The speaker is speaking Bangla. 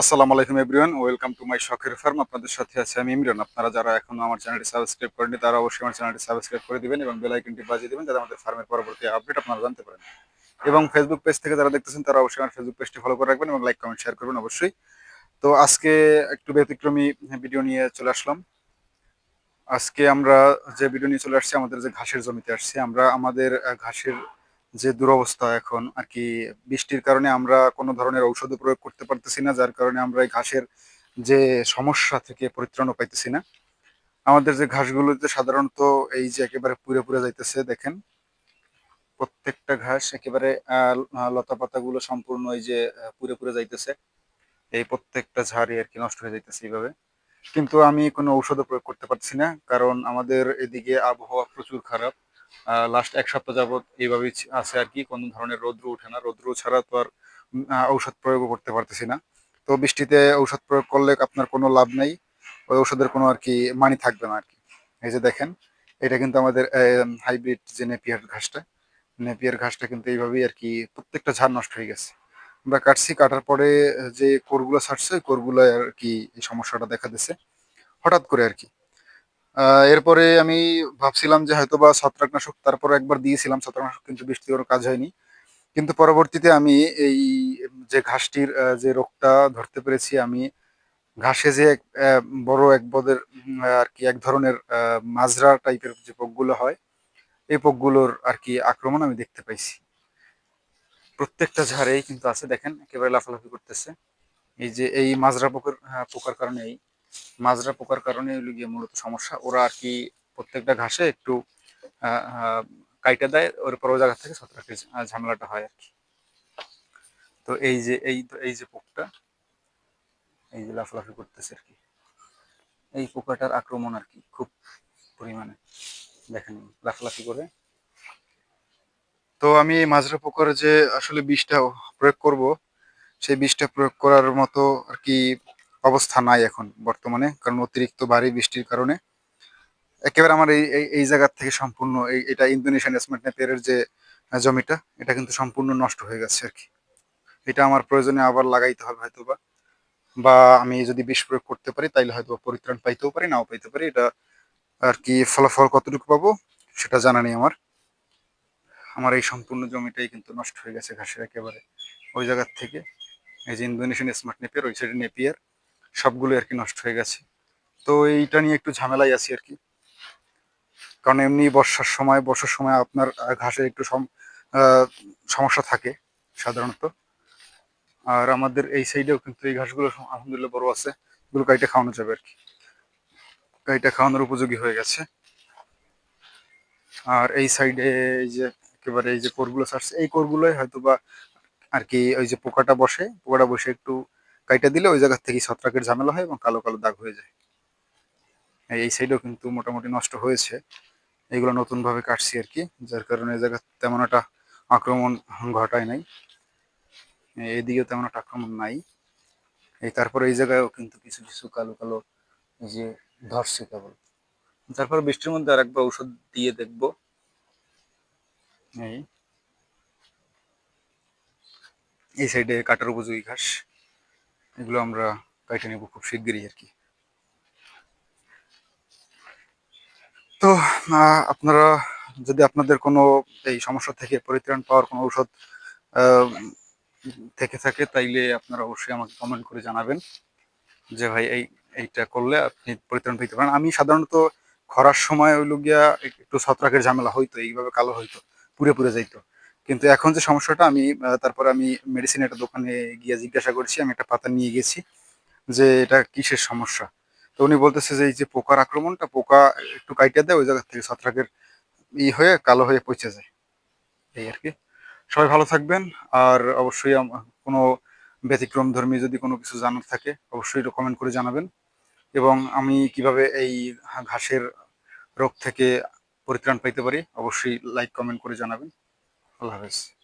আসসালামু আলাইকুম এভরিওয়ান, ওয়েলকাম টু মাই শখের ফার্ম। আপনাদের সাথে আছে আমি ইমরান। আপনারা যারা এখনও আমার চ্যানেলটি সাবস্ক্রাইব করেনি তারা অবশ্যই আমার চ্যানেলটি সাবস্ক্রাইব করে দিবেন এবং বেল আইকনটি বাজিয়ে দিবেন যাতে আমাদের ফার্মের পরবর্তী আপডেট আপনারা জানতে পারেন। এবং ফেসবুক পেজ থেকে যারা দেখতেছেন, তারা অবশ্যই আমার ফেসবুক পেজটি ফলো করে রাখবেন এবং লাইক কমেন্ট শেয়ার করবেন অবশ্যই। তো আজকে একটু ব্যতিক্রমী ভিডিও নিয়ে চলে আসলাম। আজকে আমরা যে ভিডিও নিয়ে চলে আসছি, আমাদের যে ঘাসের জমিতে আসছি, আমরা আমাদের ঘাসের যে দুরবস্থা এখন আর কি, বৃষ্টির কারণে আমরা কোনো ধরনের ঔষধ প্রয়োগ করতে পারতেছি না, যার কারণে আমরা এই ঘাসের যে সমস্যা থেকে পরিত্রাণও পাইতেছি না। আমাদের যে ঘাসগুলোতে সাধারণত এই যে একেবারে পুড়ে পুড়ে যাইতেছে, দেখেন, প্রত্যেকটা ঘাস একেবারে লতা পাতাগুলো সম্পূর্ণ এই যে পুড়ে পুড়ে যাইতেছে। এই প্রত্যেকটা ঝাড়ই আর কি নষ্ট হয়ে যাইতেছে এইভাবে। কিন্তু আমি কোনো ঔষধও প্রয়োগ করতে পারছি না, কারণ আমাদের এদিকে আবহাওয়া প্রচুর খারাপ। লাস্ট এক সপ্তাহ যাবত এইভাবেই আছে আর কি। কোনো ধরনের রৌদ্র ওঠে না। রৌদ্র ছাড়া তো আর ঔষধ প্রয়োগও করতে পারতেছি না। তো বৃষ্টিতে ঔষধ প্রয়োগ করলে আপনার কোনো লাভ নেই। ওই ঔষধের কোনো আর কি মানি থাকবে না আর কি। এই যে দেখেন, এটা কিন্তু আমাদের হাইব্রিড যে নেপিয়ার ঘাসটা নেপিয়ার ঘাসটা কিন্তু এইভাবেই আর কি প্রত্যেকটা ঝাড় নষ্ট হয়ে গেছে। আমরা কাটছি, কাটার পরে, যে কোরগুলো ছাড়ছে, ওই কোরগুলো আর কি এই সমস্যাটা দেখা দিচ্ছে হঠাৎ করে আর কি। এরপরে আমি ভাবছিলাম যে হয়তো বা ছত্রাকনাশক তারপরে একবার দিয়েছিলাম ছত্রাকনাশক কিন্তু বৃষ্টি কাজ হয়নি। কিন্তু পরবর্তীতে আমি এই যে ঘাসটির যে রোগটা ধরতে পেরেছি আমি ঘাসে যে এক, বড় এক বদের আর কি এক ধরনের মাজরা টাইপের যে পোকগুলো হয় এই পোকগুলোর আর কি আক্রমণ আমি দেখতে পাইছি। প্রত্যেকটা ঝাড়েই কিন্তু আছে দেখেন একেবারে লাফালাফি করতেছে। এই যে এই মাজরা পোকার পোকার কারণে এই মাজরা পোকার কারণে গিয়ে মূলত সমস্যা। ওরা আর কি প্রত্যেকটা ঘাসে একটু কাইটা দেয়, ওর পর জায়গা থেকে, ছত্রাকের ঝামেলাটা হয় আর কি। তো এই যে, এই এই যে পোকটা, এই যে লাফালাফি করতেছে আর কি। এই পোকাটার আক্রমণ আর কি খুব পরিমাণে, দেখেন লাফলাফি করে। তো আমি মাজরা পোকার যে আসলে বিষটা প্রয়োগ করব, সেই বিষটা প্রয়োগ করার মতো আর কি অবস্থা নাই এখন বর্তমানে, কারণ অতিরিক্ত ভারী বৃষ্টির কারণে। একেবারে আমার এই এই জায়গার থেকে সম্পূর্ণ এই, এটা ইন্দোনেশিয়ান স্মার্ট নেপিয়ারের যে জমিটা, এটা কিন্তু সম্পূর্ণ নষ্ট হয়ে গেছে আর কি। এটা আমার প্রয়োজনে আবার লাগাইতে হবে হয়তো বা বা আমি যদি বিষ প্রয়োগ করতে পারি, তাইলে হয়তো পরিত্রাণ পাইতেও পারি, নাও পাইতে পারি। এটা আর কি ফলাফল কতটুকু পাবো, সেটা জানা নেই আমার। আমার এই সম্পূর্ণ জমিটাই কিন্তু নষ্ট হয়ে গেছে ঘাসের একেবারে। ওই জায়গার থেকে, এই যে ইন্দোনেশিয়ান স্মার্ট নেপিয়ার, ওই সাইডে নেপিয়ার সবগুলো আর কি নষ্ট হয়ে গেছে। তো এইটা নিয়ে একটু ঝামেলাই আছি আর কি। কারণ এমনি বর্ষার সময় বর্ষার সময় আপনার ঘাসের একটু সম- সমস্যা থাকে সাধারণত। আর আমাদের এই সাইডেও কিন্তু এই ঘাসগুলো আলহামদুলিল্লাহ বড় আছে। এগুলো কাইটে খাওয়ানো যাবে আর কি। কাইটে খাওয়ানোর উপযোগী হয়ে গেছে। আর এই সাইডে এই যে একেবারে এই যে কোরগুলো ছাড়ছে, এই কোরগুলোই হয়তো বা আর কি ওই যে পোকাটা বসে পোকাটা বসে একটু কাইটা দিলে ওই জায়গা থেকে ছত্রাকের ঝামেলা হয় এবং কালো কালো দাগ হয়ে যায়। এই- সাইডও কিন্তু মোটামুটি নষ্ট হয়েছে। এগুলো নতুন ভাবে কাটছি আর কি, যার কারণে এই জায়গা তেমন একটা আক্রমণ ঘটায় নাই। এইদিকেও তেমন একটা আক্রমণ নাই। এই তারপরে এই জায়গায়ও কিন্তু কিছু কিছু কালো কালো যে ধরছে কেবল। তারপর বৃষ্টির মধ্যে আর একবার ঔষধ দিয়ে দেখব। এই। এই সাইডে কাটার উপযোগী ঘাস। এগুলো আমরা কাটে নেব খুব শিগগিরই আর কি। তো আপনারা যদি আপনাদের কোনো এই সমস্যা থেকে পরিত্রাণ পাওয়ার কোনো ঔষধ থেকে থাকে তাইলে আপনারা অবশ্যই আমাকে কমেন্ট করে জানাবেন যে ভাই এই, এইটা করলে আপনি পরিত্রাণ পেতে পারেন। আমি সাধারণত খরার সময় ওই গিয়া একটু ছত্রাকের ঝামেলা হইতো, এইভাবে কালো হইতো, পুড়ে পুড়ে যাইতো। কিন্তু এখন যে সমস্যাটা, আমি তারপরে আমি মেডিসিন একটা দোকানে গিয়ে জিজ্ঞাসা করছি, আমি একটা পাতা নিয়ে গেছি যে এটা কিসের সমস্যা। তো উনি বলতেছে যে এই যে পোকার আক্রমণটা, পোকা একটু কাইটা দেয়, ওই জায়গা থেকে ছত্রাকের ই হয়ে কালো হয়ে পচে যায়। এই আর কি। সবাই ভালো থাকবেন, আর অবশ্যই কোনো ব্যতিক্রম ধর্মী যদি কোনো কিছু জানার থাকে, অবশ্যই কমেন্ট করে জানাবেন। এবং আমি কীভাবে এই ঘাসের রোগ থেকে পরিত্রাণ পাইতে পারি, অবশ্যই লাইক কমেন্ট করে জানাবেন। আল্লাহ হাফেজ